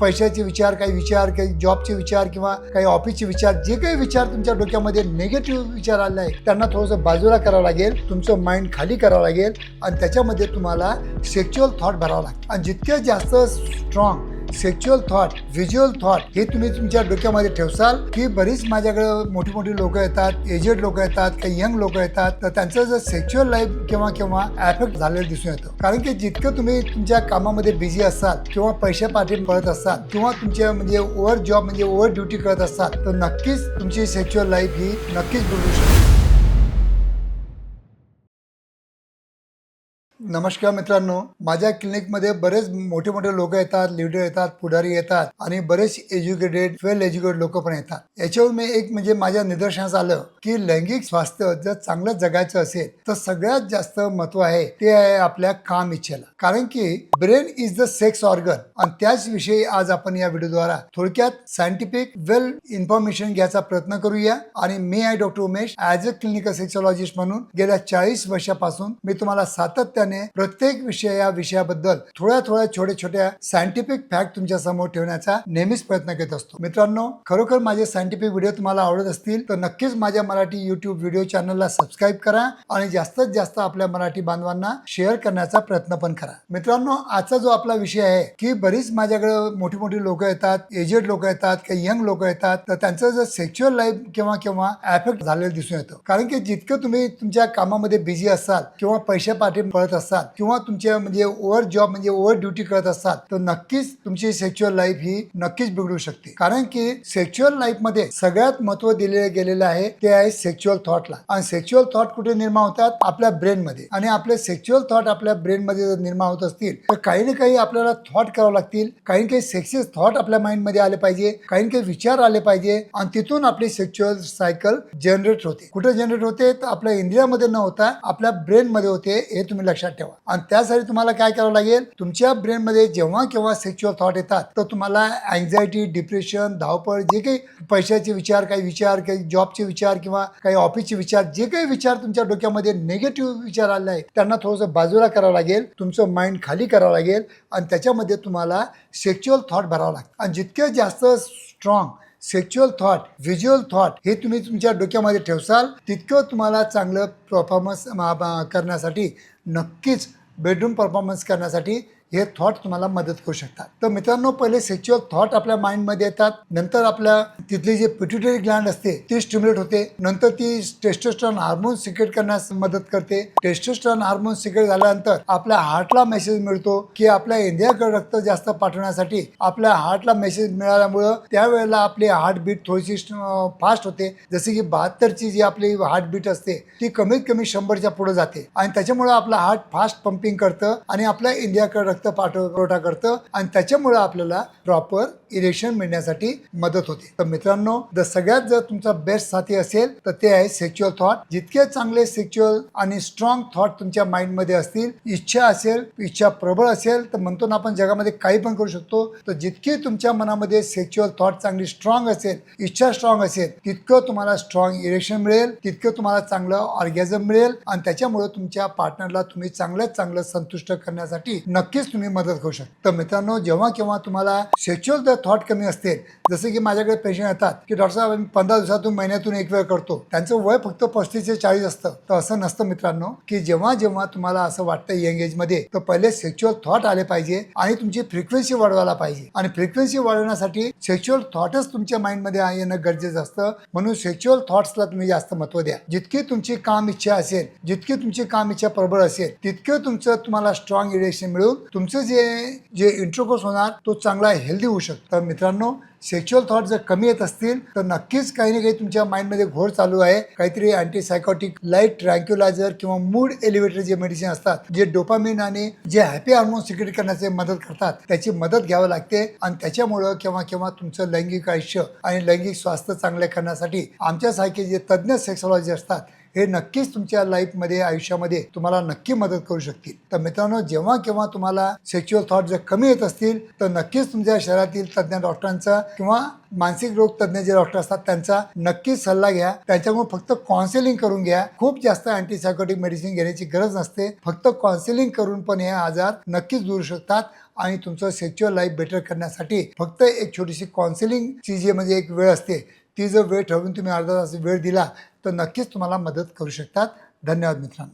पैशाचे विचार काही विचार काही जॉबचे विचार किंवा काही ऑफिसचे विचार जे काही विचार तुमच्या डोक्यामध्ये निगेटिव्ह विचार आले आहे त्यांना थोडंसं बाजूला करावं लागेल तुमचं माइंड खाली करावं लागेल आणि त्याच्यामध्ये तुम्हाला सेक्च्युअल थॉट भरावं लागेल. आणि जितके जास्त strong sexual thought visual thought हे तुम्ही तुमच्या डोक्यामध्ये ठेवसाल की बरीच माझ्याकडे मोठी मोठी लोक येतात एजेड लोक येतात काही यंग लोक येतात. तर त्यांचं जर सेक्च्युअल लाईफ किंवा किंवा ॲफेक्ट झालेलं दिसून येतं. कारण की जितकं तुम्ही तुमच्या कामामध्ये बिझी असाल किंवा पैशा पाठी पळत असाल किंवा तुमच्या म्हणजे ओव्हर जॉब म्हणजे ओव्हर ड्युटी करत असाल तर नक्कीच तुमची सेक्च्युअल लाईफ ही नक्कीच बिघडू शकते. नमस्कार मित्रांनो माझ्या क्लिनिकमध्ये बरेच मोठे मोठे लोक येतात लिडर येतात पुढारी येतात आणि बरेच एज्युकेटेड वेल एज्युकेटेड लोक पण येतात. याच्यावर मी एक म्हणजे माझ्या निदर्शनास आलं की लैंगिक स्वास्थ्य जर चांगलं जगायचं असेल तर सगळ्यात जास्त महत्त्व आहे ते आहे आपल्या काम इच्छेला. कारण की brain is the sex organ आणि त्याच विषयी आज आपण या व्हिडिओद्वारा थोडक्यात सायंटिफिक वेल इन्फॉर्मेशन घ्यायचा प्रयत्न करूया. आणि मी आहे doctor Umesh as a clinical sexologist म्हणून गेल्या चाळीस वर्षापासून मी तुम्हाला सातत्याने प्रत्येक विषय या विषयाबद्दल थोड्या थोड्या छोट्या छोट्या सायंटिफिक फॅक्ट तुमच्यासमोर ठेवण्याचा नेहमीच प्रयत्न करत असतो. मित्रांनो खरोखर माझे सायंटिफिक व्हिडिओ तुम्हाला आवडत असतील तर नक्कीच माझ्या मराठी युट्यूब व्हिडिओ चॅनलला सबस्क्राईब करा आणि जास्तीत जास्त आपल्या मराठी बांधवांना शेअर करण्याचा प्रयत्न पण करा. मित्रांनो आजचा जो आपला विषय आहे की बरीच माझ्याकडे मोठी मोठी लोक येतात एजेड लोक येतात काही यंग लोक येतात तर त्यांचं जर सेक्च्युअल लाईफ किंवा किंवा अफेक्ट झालेलं दिसून येतं. कारण की जितकं तुम्ही तुमच्या कामामध्ये बिझी असाल किंवा पैशापाठी पळत असाल किंवा तुमच्या म्हणजे ओव्हर जॉब म्हणजे ओव्हर ड्युटी करत असाल तर नक्कीच तुमची सेक्च्युअल लाईफ ही नक्कीच बिघडू शकते. कारण की सेक्च्युअल लाईफमध्ये सगळ्यात महत्त्व दिले गेलेलं आहे ते आहे सेक्च्युअल थॉटला आणि सेक्च्युअल थॉट कुठे निर्माण होतात? आपल्या ब्रेन मध्ये. आणि आपले सेक्च्युअल थॉट आपल्या ब्रेन मध्ये जर निर्माण होत असतील तर काही ना काही आपल्याला थॉट करावं लागतील. काही ना काही सेक्सेस थॉट आपल्या माइंडमध्ये आले पाहिजे काही ना काही विचार आले पाहिजे आणि तिथून आपली सेक्च्युअल सायकल जनरेट होते. कुठे जनरेट होते? तर आपल्या इंडियामध्ये न होता आपल्या ब्रेन मध्ये होते हे तुम्ही लक्षात ठेवा. आणि त्यासाठी तुम्हाला काय करावं लागेल तुमच्या ब्रेनमध्ये जेव्हा केव्हा सेक्च्युअल थॉट येतात तर तुम्हाला अँझायटी डिप्रेशन धावपळ जे काही पैशाचे विचार काही विचार काही जॉबचे विचार किंवा काही ऑफिसचे विचार जे काही विचार तुमच्या डोक्यामध्ये निगेटिव्ह विचार आले आहेत त्यांना थोडंसं बाजूला करावं लागेल तुमचं माइंड खाली करावं लागेल आणि त्याच्यामध्ये तुम्हाला सेक्च्युअल थॉट भरावं लागतं. आणि जितके जास्त strong sexual thought visual thought हे तुम्ही तुमच्या डोक्यामध्ये ठेवसाल तितकं तुम्हाला चांगलं परफॉर्मन्स करण्यासाठी नक्कीच बेडरूम परफॉर्मन्स करण्यासाठी हे थॉट तुम्हाला मदत करू शकतात. तर मित्रांनो पहिले सेक्च्युअल थॉट आपल्या माइंडमध्ये येतात. नंतर आपल्या तिथली जी पिट्युटरी ग्लँड असते ती स्टिम्युलेट होते. नंतर ती टेस्टोस्ट्रॉन हार्मोन सिक्रेट करण्यास मदत करते. टेस्टोस्ट्रॉन हार्मोन सिक्रेट झाल्यानंतर आपल्या हार्टला मेसेज मिळतो की आपल्या इंडियाकडे रक्त जास्त पाठवण्यासाठी आपल्या हार्टला मेसेज मिळाल्यामुळं त्यावेळेला आपली हार्टबीट थोडीशी फास्ट होते. जसे की बहात्तरची जी आपली हार्टबीट असते ती कमीत कमी शंभरच्या पुढे जाते. आणि त्याच्यामुळे आपलं हार्ट फास्ट पंपिंग करतं आणि आपल्या इंडियाकडे रक्त पाठपुरवठा करतं आणि त्याच्यामुळे आपल्याला प्रॉपर इरेक्शन मिळण्यासाठी मदत होते. तर मित्रांनो जर सगळ्यात जर तुमचा बेस्ट साथी असेल तर ते आहे सेक्च्युअल थॉट जितके चांगले सेक्च्युअल आणि स्ट्रॉंग थॉट तुमच्या माइंडमध्ये असतील इच्छा असेल इच्छा प्रबळ असेल तर म्हणतो ना आपण जगामध्ये काही पण करू शकतो. तर जितकी तुमच्या मनामध्ये सेक्च्युअल थॉट चांगली स्ट्रॉंग असेल इच्छा स्ट्रॉंग असेल तितकं तुम्हाला स्ट्रॉंग इरेक्शन मिळेल तितकं तुम्हाला चांगलं ऑर्गॅझम मिळेल आणि त्याच्यामुळे तुमच्या पार्टनरला तुम्ही चांगल्यात चांगलं संतुष्ट करण्यासाठी नक्कीच तुम्ही मदत करू शकता. तर मित्रांनो जेव्हा केव्हा तुम्हाला सेच्युअल जर थॉट कमी असतील जसे की माझ्याकडे पेशंट येतात की डॉक्टर साहेब आम्ही पंधरा दिवसातून महिन्यातून एक वेळ करतो. त्यांचं वय फक्त पस्तीस ते चाळीस असतं. तर असं नसतं मित्रांनो की जेव्हा जेव्हा तुम्हाला असं वाटतं यंग एजमध्ये तर पहिले सेक्च्युअल थॉट आले पाहिजे आणि तुमची फ्रिक्वेन्सी वाढवायला पाहिजे. आणि फ्रिक्वेन्सी वाढवण्यासाठी सेक्च्युअल थॉटच तुमच्या माइंडमध्ये येणं गरजेचं असतं. म्हणून सेक्च्युअल थॉट्सला तुम्ही जास्त महत्त्व द्या. जितकी तुमची काम इच्छा असेल जितकी तुमची काम इच्छा प्रबळ असेल तितकं तुमचं तुम्हाला स्ट्रॉंग इरेक्शन मिळून तुमचं जे जे इंट्रोकोर्स होणार तो चांगला हेल्दी होऊ शकतो. तर मित्रांनो सेक्च्युअल थॉट जर कमी येत असतील तर नक्कीच काही ना काही तुमच्या माइंडमध्ये घोर चालू आहे. काहीतरी अँटीसायकॉटिक लाइट ट्रँक्युलायझर किंवा मूड एलिव्हेटर जे मेडिसिन असतात जे डोपामिन आणि जे हॅपी हार्मोन सिक्रेट करण्याचे मदत करतात त्याची मदत घ्यावी लागते. आणि त्याच्यामुळं किंवा केव्हा तुमचं लैंगिक आयुष्य आणि लैंगिक स्वास्थ्य चांगले करण्यासाठी आमच्यासारखे जे तज्ज्ञ सेक्सॉलॉजी असतात हे नक्कीच तुमच्या लाईफमध्ये आयुष्यामध्ये तुम्हाला नक्की मदत करू शकतील. तर मित्रांनो जेव्हा केव्हा तुम्हाला सेक्च्युअल थॉट जर कमी येत असतील तर नक्कीच तुमच्या शहरातील तज्ज्ञ डॉक्टरांचा किंवा मानसिक रोग तज्ज्ञ जे डॉक्टर असतात त्यांचा नक्कीच सल्ला घ्या. त्यांच्याकडून फक्त काउन्सिलिंग करून घ्या. खूप जास्त अँटीसायकोटिक मेडिसिन घेण्याची गरज नसते. फक्त काउन्सिलिंग करून पण हे आजार नक्कीच दूर शकतात आणि तुमचं सेक्च्युअल लाईफ बेटर करण्यासाठी फक्त एक छोटीशी काउन्सिलिंगची जी म्हणजे एक वेळ असते ती जर वेळ ठरवून तुम्ही अर्धा तास वेळ दिला तर नक्कीच तुम्हाला मदत करू शकतात. धन्यवाद मित्रांनो.